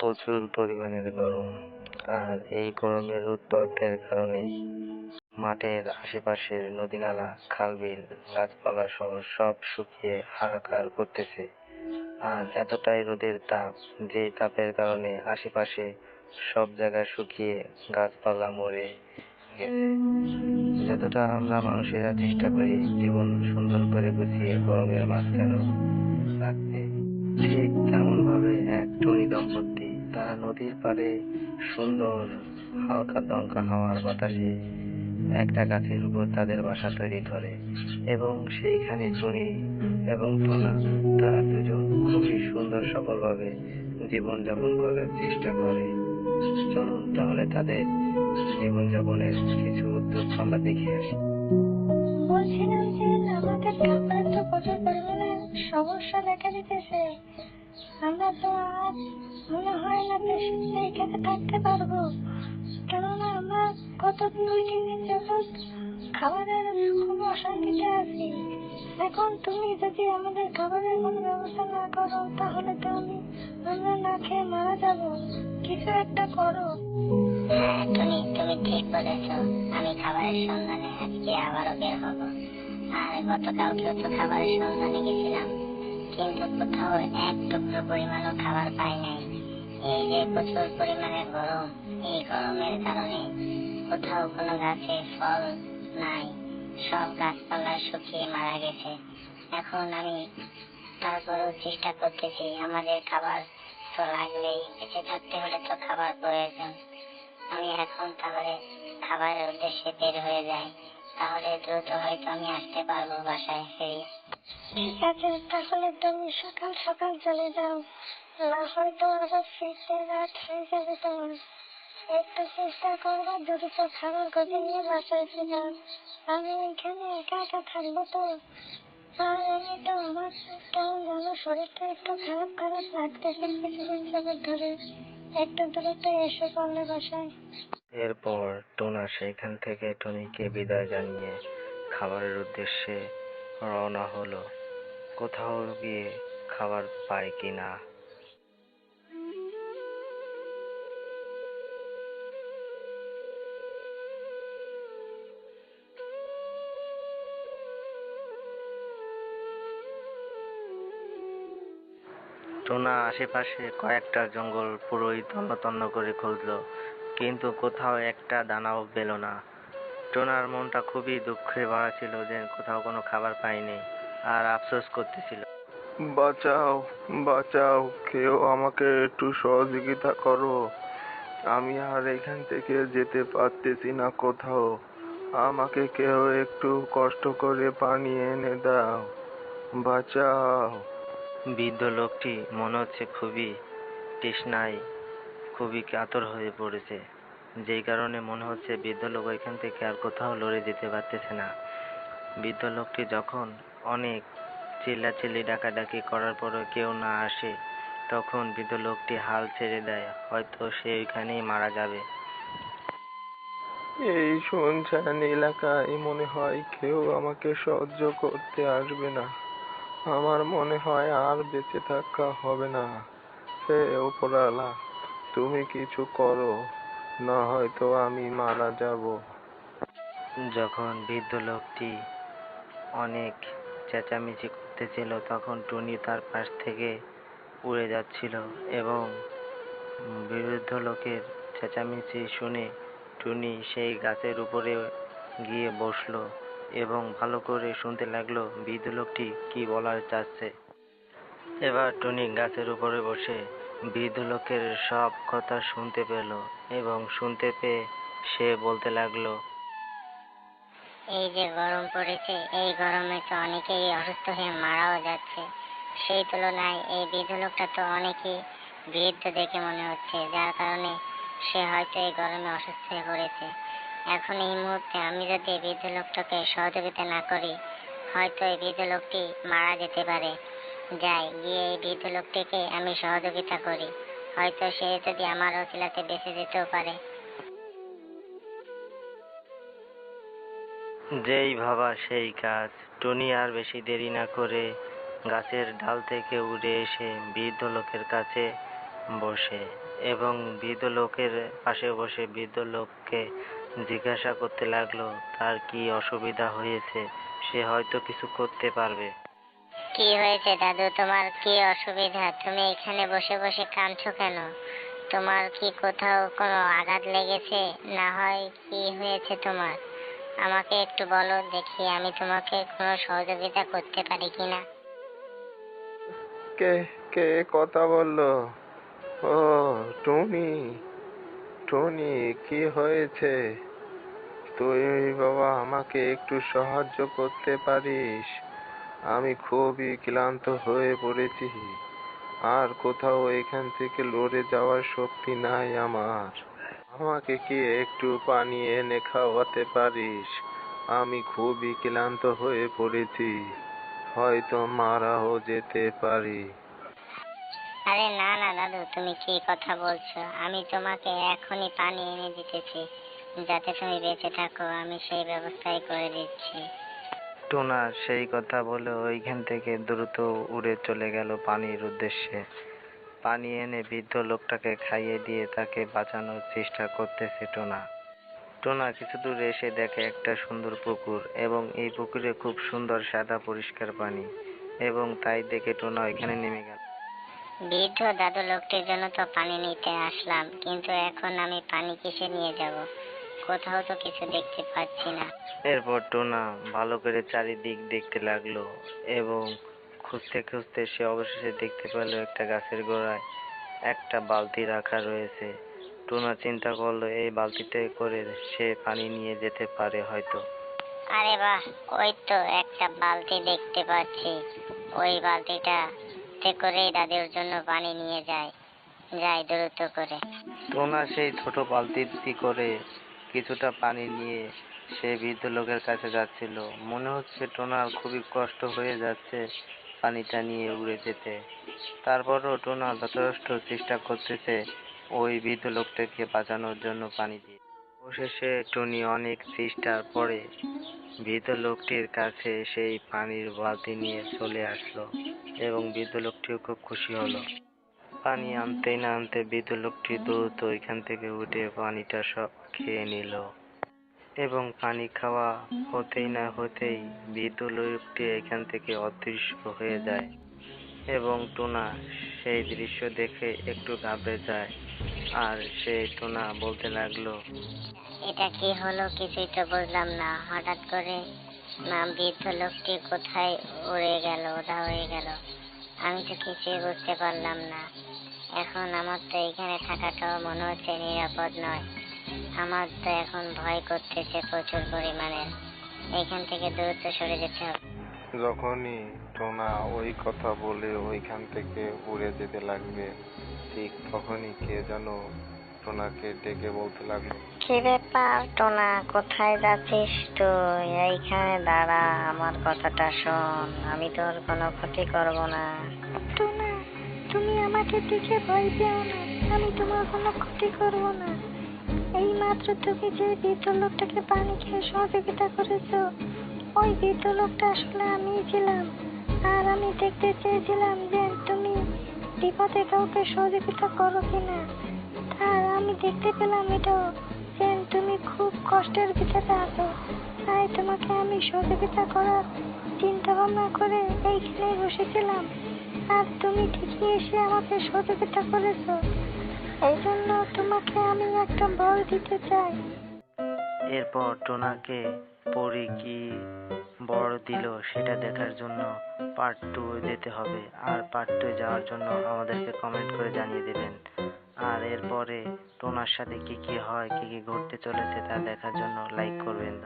প্রচুর পরিমাণের গরম আর এই গরমের উত্তাপের কারণে মাঠের আশেপাশের নদী-নালা, খাল-বিল, গাছপালা সহ সব শুকিয়ে হাহাকার করতেছে। আর এতটাই রোদের তাপ যে তাপের কারণে আশেপাশে সব জায়গা শুকিয়ে গাছপালা মরে যতটা আমরা মানুষেরা চেষ্টা করি জীবন সুন্দর করে গুছিয়ে গরমের মাঝখানেও রাখতে ঠিক তেমন ভাবে এক টনি দম্পতি তারা নদীর পাড়ে সুন্দর হালকা দমকা হাওয়ার বাতাসে একটা গাছের উপর তাদের বাসা তৈরি করে এবং সেইখানে টুনি এবং টোনা তারা দুজন খুবই সুন্দর সফলভাবে জীবনযাপন করার চেষ্টা করে। চলুন তাহলে তাদের জীবনযাপনের কিছু উদ্যোগ আমরা দেখে আসি। বলছিলাম যে আমাদের তো প্রচুর পরিমাণে সমস্যা দেখা দিতেছে। আমরা তো আর মনে হয় না বেশি এইখানে থাকতে পারব কেননা আমরা গত দুই তিন দিন যাবৎ খাবারের খুব অশান্তিতে আছি এখন তুমি যদি আমাদের খাবারের কোনো ব্যবস্থা না করো তাহলে তো আমি আমরা না খেয়ে মারা যাব কিছু একটা করো হ্যাঁ তুমি তুমি ঠিক বলেছ আমি খাবারের সন্ধানে আজকে আবারও বের হব আর গতকালকেও তো খাবারের সন্ধানে গেছিলাম। কিন্তু কোথাও এক টুকরো পরিমাণও খাবার পাই নাই এই যে প্রচুর পরিমাণে গরম এই গরমের কারণে কোথাও কোনো গাছে ফল নাই সব গাছপালা শুকিয়ে মারা গেছে এখন আমি তারপরেও চেষ্টা করতেছি আমাদের খাবার তো লাগবেই বেঁচে থাকতে হলে তো খাবার প্রয়োজন আমি এখন তাহলে খাবারের উদ্দেশ্যে বের হয়ে যাই তাহলে দ্রুত হয়তো আমি আসতে পারব বাসায় ফিরে ঠিক আছে, তাহলে তুমি সকাল সকাল চলে যাও। না ফিরতে রাত হয়ে যাবে তোমার। একটু চেষ্টা করব খাবার খুঁজে নিয়ে বাসায় আমি এখানে একা একা থাকব তো। আর আমি তো আমার কেমন শরীরটা একটু খারাপ খারাপ লাগতেছে কিছুদিন যাবত ধরে। একটু দ্রুত এসে পড়লে বাসায়। এরপর টোনা সেখান থেকে টনিকে বিদায় জানিয়ে খাবারের উদ্দেশ্যে রওনা হলো। কোথাও গিয়ে খাবার পায় কিনা টোনা আশেপাশে কয়েকটা জঙ্গল পুরোই তন্ন তন্ন করে খুঁজলো, কিন্তু কোথাও একটা দানাও পেল না। টোনার মনটা খুবই দুঃখে ভরা ছিল যে কোথাও কোনো খাবার পায়নি আর আফসোস করতেছিল। বাঁচাও বাঁচাও কেউ আমাকে একটু সহযোগিতা করো। আমি আর এখান থেকে যেতে পারতেছি না কোথাও। আমাকে কেউ একটু কষ্ট করে পানি এনে দাও। বাঁচাও। বৃদ্ধ লোকটি মনে হচ্ছে খুবই তৃষ্ণায় খুবই কাতর হয়ে পড়েছে। যেই কারণে মনে হচ্ছে বৃদ্ধ লোক এখান থেকে আর কোথাও লড়ে যেতে পারতেছে না। বৃদ্ধ লোকটি যখন অনেক চিল্লাচিল্লি, ডাকাডাকি করার পরও কেউ না আসে, তখন বৃদ্ধ লোকটি হাল ছেড়ে দেয়, হয়তো সে ওইখানেই মারা যাবে। এই শুনশান এলাকায় মনে হয় কেউ আমাকে সহ্য করতে আসবে না। আমার মনে হয় আর বেঁচে থাকা হবে না। হে ওপরালা তুমি কিছু করো। না হয়তো আমি মারা যাব। যখন বৃদ্ধ লোকটি অনেক চেঁচামেচি করতেছিল, তখন টুনি তার পাশ থেকে উড়ে যাচ্ছিল এবং বৃদ্ধ লোকের চেঁচামেচি শুনে টুনি সেই গাছের উপরে গিয়ে বসল এবং ভালো করে শুনতে লাগল, বৃদ্ধ লোকটি কি বলার চাচ্ছে। এবার টুনি গাছের উপরে বসে বৃদ্ধ লোকের সব কথা শুনতে পেল এবং শুনতে পেয়ে সে বলতে লাগল, এই যে গরম পড়েছে, এই গরমে তো অনেকেই অসুস্থ হয়ে মারাও যাচ্ছে। সেই তুলনায় এই বৃদ্ধ লোকটা তো অনেকই বৃদ্ধ দেখে মনে হচ্ছে, যার কারণে সে হয়তো এই গরমে অসুস্থ হয়ে পড়েছে। এখন এই মুহূর্তে আমি যদি এই বৃদ্ধ লোকটাকে সহযোগিতা না করি, হয়তো এই বৃদ্ধ লোকটি মারা যেতে পারে। যাই, গিয়ে এই বৃদ্ধ লোকটিকে আমি সহযোগিতা করি। হয়তো সে যদি আমার অসিলাতে বেঁচে যেতেও পারে। যেই ভাবা সেই কাজ। টুনি আর বেশি দেরি না করে গাছের ডাল থেকে উড়ে এসে বৃদ্ধ লোকের কাছে বসে এবং বৃদ্ধ লোকের পাশে বসে বৃদ্ধ লোককে জিজ্ঞাসা করতে লাগল, তার কি অসুবিধা হয়েছে? সে হয়তো কিছু করতে পারবে। কি হয়েছে দাদু? তোমার কি অসুবিধা? তুমি এখানে বসে বসে কাঁদছো কেন? তোমার কি কোথাও কোনো আঘাত লেগেছে? না হয় কি হয়েছে তোমার? আমাকে একটু বলো, দেখি আমি তোমাকে কোনো সহযোগিতা করতে পারি কিনা কে কে কথা বলল? ও, টুনি টুনি, কি হয়েছে? তুই বাবা, আমাকে একটু সাহায্য করতে পারিস? আমি খুবই ক্লান্ত হয়ে পড়েছি। আর কোথাও এখান থেকে লড়ে যাওয়ার শক্তি নাই আমার। আমাকে কি একটু পানি এনে খাওয়াতে পারিস? আমি খুবই ক্লান্ত হয়ে পড়েছি। হয়তো মারাও যেতে পারি। আরে না না, দাদু, তুমি কি কথা বলছো? আমি তোমাকে এখনই পানি এনে দিতেছি। যাতে তুমি বেঁচে থাকো, আমি সেই ব্যবস্থাই করে দিচ্ছি। টোনা সেই কথা বলে ওইখান থেকে দ্রুত উড়ে চলে গেল পানির উদ্দেশ্যে। পানি এনে বৃদ্ধ লোকটাকে খাইয়ে দিয়ে তাকে বাঁচানোর চেষ্টা করতেছে টোনা। টোনা কিছু দূর এসে দেখে একটা সুন্দর পুকুর এবং এই পুকুরে খুব সুন্দর সাদা পরিষ্কার পানি এবং তাই দেখে টোনা ওইখানে নেমে গেল। বৃদ্ধ দাদু লোকটির জন্য তো পানি নিতে আসলাম, কিন্তু এখন আমি পানি কিসে নিয়ে যাব? কোথাও তো কিছু দেখতে পাচ্ছি না। এরপর টোনা ভালো করে চারিদিক দেখতে লাগল এবং খুঁজতে খুঁজতে সে অবশেষে দেখতে পেল একটা গাছের গোড়ায় একটা বালতি রাখা রয়েছে। টোনা চিন্তা করল এই বালতিতে করে সে পানি নিয়ে যেতে পারে হয়তো। আরে বাহ ওই তো একটা বালতি দেখতে পাচ্ছি। ওই বালতিটা তে করেই দাদুর জন্য পানি নিয়ে যায়। যাই দ্রুত করে। টোনা সেই ছোট বালতিটি করে কিছুটা পানি নিয়ে সে বৃদ্ধ লোকের কাছে যাচ্ছিল। মনে হচ্ছে টোনার খুবই কষ্ট হয়ে যাচ্ছে পানিটা নিয়ে উড়ে যেতে। তারপরও টোনা যথেষ্ট চেষ্টা করতেছে ওই বৃদ্ধ লোকটাকে বাঁচানোর জন্য পানি দিয়ে। অবশেষে টনি অনেক চেষ্টার পরে বৃদ্ধ লোকটির কাছে সেই পানির বালতি নিয়ে চলে আসলো এবং বৃদ্ধ লোকটিও খুব খুশি হলো। পানি আনতে না আনতে বৃদ্ধ লোকটি দ্রুত ওইখান থেকে উঠে পানিটা সব খেয়ে নিল। এবং পানি খাওয়া হতেই না হতেই বৃদ্ধ লোকটি এখান থেকে অদৃশ্য হয়ে যায় এবং টোনা সেই দৃশ্য দেখে একটু ঘাবড়ে যায়। আর সে টোনা বলতে লাগল, এটা কি হলো? কিছুই তো বুঝলাম না। হঠাৎ করে না, বৃদ্ধ লোকটি কোথায় উড়ে গেল? ওধা হয়ে গেল। আমি তো কিছুই বুঝতে পারলাম না। এখন আমার তো এখানে থাকাটাও মনে হচ্ছে নিরাপদ নয়। আমার তো এখন ভয় করতেছে প্রচুর পরিমাণে। এখান থেকে দ্রুত সরে যেতে হবে। যখনই টোনা ওই কথা বলে ওইখান থেকে উড়ে যেতে লাগবে ঠিক তখনই কে যেন টোনাকে ডেকে বলতে লাগল। কি ব্যাপার টোনা? কোথায় যাচ্ছিস তুই? এইখানে দাঁড়া আমার কথাটা শোন। আমি তোর কোনো ক্ষতি করব না। টোনা তুমি আমাকে দেখে ভয় পেও না। আমি তোমার কোনো ক্ষতি করব না। এই মাত্র তুমি যে বৃদ্ধ লোকটাকে পানি খেয়ে সহযোগিতা করেছ, ওই বৃদ্ধ লোকটা আসলে আমি ছিলাম। আর আমি দেখতে চেয়েছিলাম যে তুমি বিপদে কাউকে সহযোগিতা করো কিনা। আর আমি দেখতে পেলাম এটাও, যে তুমি খুব কষ্টের ভিতরে আছো। তাই তোমাকে আমি সহযোগিতা করার চিন্তা ভাবনা করে এইখানে বসেছিলাম। আর তুমি ঠিকই এসে আমাকে সহযোগিতা করেছ। এই জন্য তোমাকে আমি একটা বল দিতে চাই। এরপর টোনাকে পরি কি বড় দিল সেটা দেখার জন্য পার্ট টু যেতে হবে। আর পার্ট টু যাওয়ার জন্য আমাদেরকে কমেন্ট করে জানিয়ে দেবেন। আর এরপরে টোনার সাথে কি কি হয়, কি কি ঘটতে চলেছে তা দেখার জন্য লাইক করবেন।